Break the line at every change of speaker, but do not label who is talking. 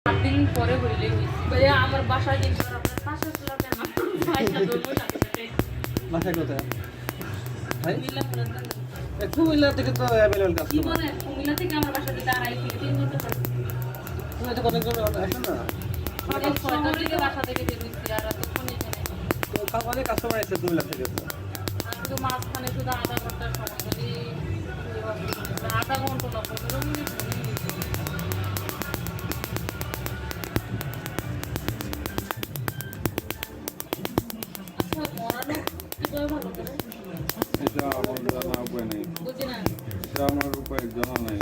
সাত দিন পরে হইলে হয়েছে আমার বাসায় দিন আপনার পাশে ফ্ল্যাটের পয়সা ধরবো সাথে সাথে।
বাসায় কোথায়? ভাই?
কুমিল্লা পুরাতন
এ, কুমিল্লা থেকে তো অ্যাভেলেবল
কি
কাস্টমার
কুমিল্লা থেকে আমার বাসা দিতে আড়াই থেকে তিন ঘণ্টা
তুমি তো অনেকজন আসে না।
সকাল ছয়টার বাসা থেকে বের হয়েছি আর এতক্ষণ এখানে।
তো কা- কাস্টমার আছে কুমিল্লা থেকে।
শুধু মাঝখানে শুধু আধা ঘণ্টার সময় আধা ঘণ্টা না পনেরো মিনিট।
এটা আমার জানা উপায় নেই। এটা আমার উপায় জানা নেই।